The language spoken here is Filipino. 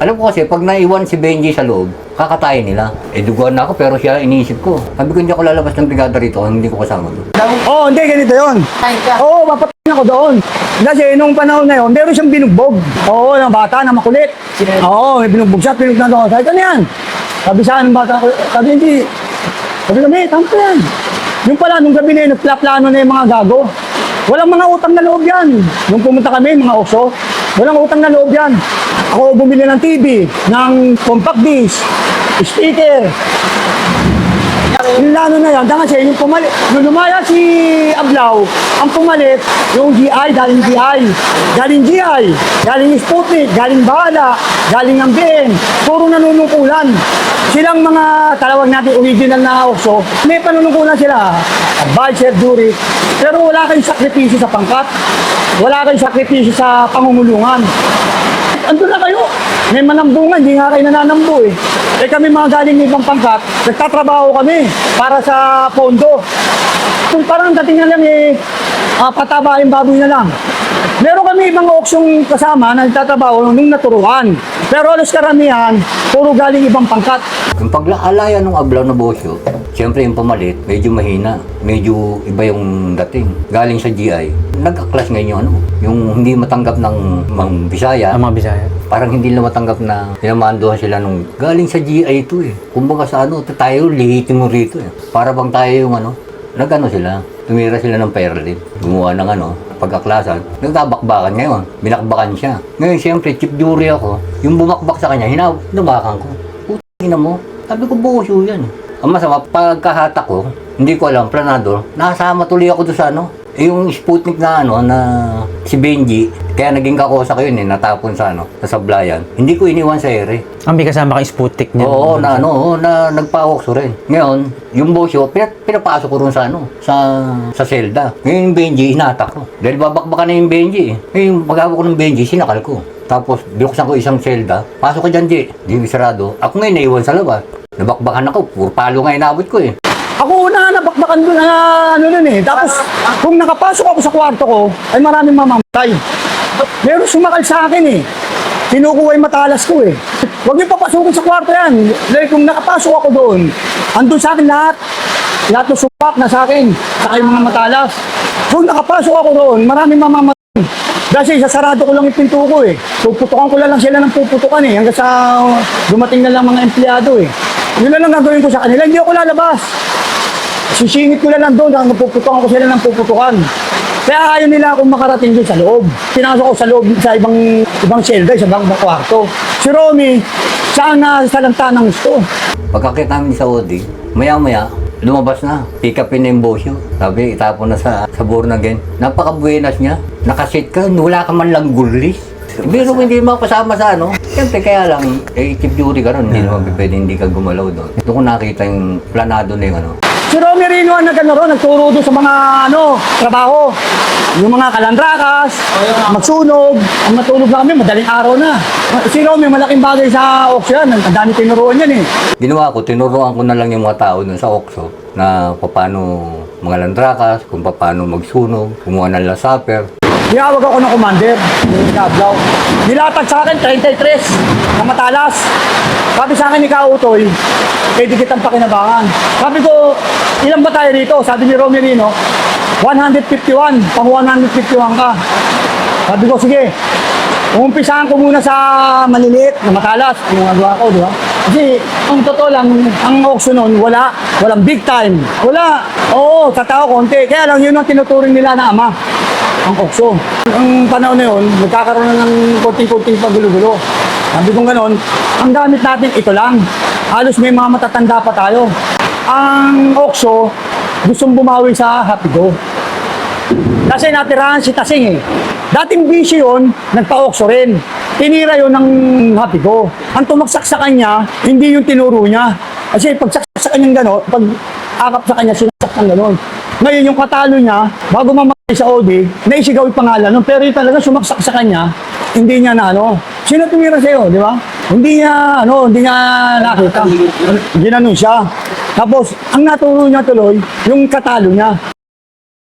Alam ko kasi, pag naiwan si Benji sa loob, kakatayin nila. Eh, duguan na ako, pero siya, iniisip ko. Sabi ko, hindi ako lalabas ng brigada rito, hindi ko kasama doon. Oo, hindi, ganito yun. Oo, mapatay ako doon. Kasi nung panahon na yun, meron siyang binugbog. Oo, ng bata na makulit. Oo, may binugbog siya, pinugnan ako. Sabi ko, ano yan? Sabi sa akin ng bata ko, sabi hindi. Sabi kami, tampo yan. Yung pala, nung gabi na yun, nagplaplano na yung mga gago. Walang mga utang na loob yan. Nung pumunta kami, mga okso, walang utang na loob yan. Ako bumili ng TV, ng compact disc, speaker, yung lano na yan, dahil kasi yung pumalit, nung lumaya si Ablaw, ang pumalit, yung GI, galing GI, galing GI, galing Sputnik, galing Bala, galing ng BN, puro nanunungkulan. Silang mga talawag natin original na okso, may panunungkulan sila, advisor, jury, pero wala kayong sakripisyo sa pangkat, wala kayong sakripisyo sa pangungulungan. Andun na kayo. May manambungan, hindi nga kayo nananambo eh. Eh kami mga galing ng ibang pangkat, nagtatrabaho kami para sa pondo. Kung parang dating na lang eh, uh, pataba yung baboy na lang. Meron kami ibang oksyong kasama na nagtatrabaho nung naturuan. Pero alos karamihan, puro galing ibang pangkat. Yung paglalaya ng ablaw na bosyo, siyempre yung pamalit, medyo mahina. Medyo iba yung dating. Galing sa GI. Nagka-clash ngayon yung ano, yung hindi matanggap ng mga Bisaya. Ang mga Bisaya. Parang hindi nila matanggap na pinamandohan sila nung galing sa GI to eh. Kumbaga sa ano, tayo lihitin mo rito eh. Para bang tayo yung ano, nagano sila, tumira sila ng perlin. Gumawa ng ano, pagkaklasan. Nagkabakbakan ngayon, binakbakan siya. Ngayon siyempre, chief jury ako, yung bumakbak sa kanya, hinaw, ko. Putina mo, sabi ko bosyo yan eh. Ang masama, pagkahatak ko, hindi ko alam, planador, nakasama tuloy ako doon sa ano, yung Sputnik na ano, na si Benji, kaya naging kakosa ko yun eh, natapon sa ano, sa sablayan. Hindi ko iniwan sa ere. Ang may kasama kang Sputnik niya. Oo, na ano, oo, na nagpawokso rin. Ngayon, yung bosyo, pinat, pinapasok ko rin sa ano, sa, sa selda. Ngayon yung Benji, inatak ko. Dahil babakbakan na yung Benji eh. Ngayon, pag ko ng Benji, sinakal ko. Tapos, binuksan ko isang selda. Pasok ka dyan, Di. Di sarado. Ako ngayon, naiwan sa labas. Nabakbakan ako. Puro palo nga inabot ko eh. Ako una nabakbakan doon na ano nun eh. Tapos kung nakapasok ako sa kwarto ko, ay maraming mamamatay. Meron sumakal sa akin eh. Kinukuha yung matalas ko eh. Huwag niyo papasukin sa kwarto yan. Dahil kung nakapasok ako doon, andun sa akin lahat. Lahat ng supak na sa akin. Saka yung mga matalas. Kung nakapasok ako doon, maraming mamamatay. Kasi sasarado ko lang yung pinto ko eh. Puputukan ko lang, lang sila ng puputukan eh. Hanggang sa dumating na lang mga empleyado eh. Yun na lang gagawin ko sa kanila. Hindi ako lalabas. Sisingit ko na lang doon, puputukan ko sila ng puputukan. Kaya ayaw nila akong makarating doon sa loob. Pinasok ko sa loob sa ibang ibang selda, sa ibang kwarto. Si Romy, saan na sa lanta ng gusto? Pagkakit namin sa Odi, maya-maya, lumabas na. Pick upin na yung bosyo. Sabi, itapon na sa, sa Bornagen. Napaka-buenas niya. Nakasit ka, wala ka man lang gulis. Pero kung hindi mo kasama sa ano, siyempre kaya lang, eh, chief jury ka ron, hindi naman pwede hindi ka gumalaw doon. Doon ko nakita yung planado na yung ano. Si Romy Rino ang nagano ron, nagturo doon sa mga ano, trabaho. Yung mga kalandrakas, magsunog, ang matulog na kami, madaling araw na. Si Romy, malaking bagay sa yan. Ang dami tinuruan yan eh. Ginawa ko, tinuruan ko na lang yung mga tao doon sa Okso na paano mga landrakas, kung paano magsunog, kumuha ng lasaper. Tinawag ako ng commander, yung Kablaw. Nilatag sa akin 33 na matalas. Sabi sa akin ni Kautoy, pwede kitang pakinabangan. Sabi ko, ilan ba tayo rito? Sabi ni Romy Rino, 151. Pang 151 ka. Sabi ko, sige. Umumpisahan ko muna sa maliliit na matalas. Yung nagawa ko, di ba? Kasi, ang totoo lang, ang auction nun, wala. Walang big time. Wala. Oo, tatao konti. Kaya lang, yun ang tinuturing nila na ama ang okso. Ang panahon na yun, nagkakaroon na ng konting-konting pagulo-gulo. Sabi kong ganon, ang gamit natin ito lang. Halos may mga matatanda pa tayo. Ang okso, gustong bumawi sa Happy Go. Kasi natirahan si Tasing eh. Dating busy yun, nagpa-okso rin. Tinira yun ng Happy Go. Ang tumaksak sa kanya, hindi yung tinuro niya. Kasi pag saksak sa kanyang gano'n, pag akap sa kanya, sinaksak ng gano'n. Ngayon yung katalo niya, bago mamatay sa OD, naisigaw yung pangalan nun. Pero yung talaga sumaksak sa kanya, hindi niya na ano. Sino tumira sa'yo, di ba? Hindi niya, ano, hindi niya nakita. Ginanon siya. Tapos, ang naturo niya tuloy, yung katalo niya.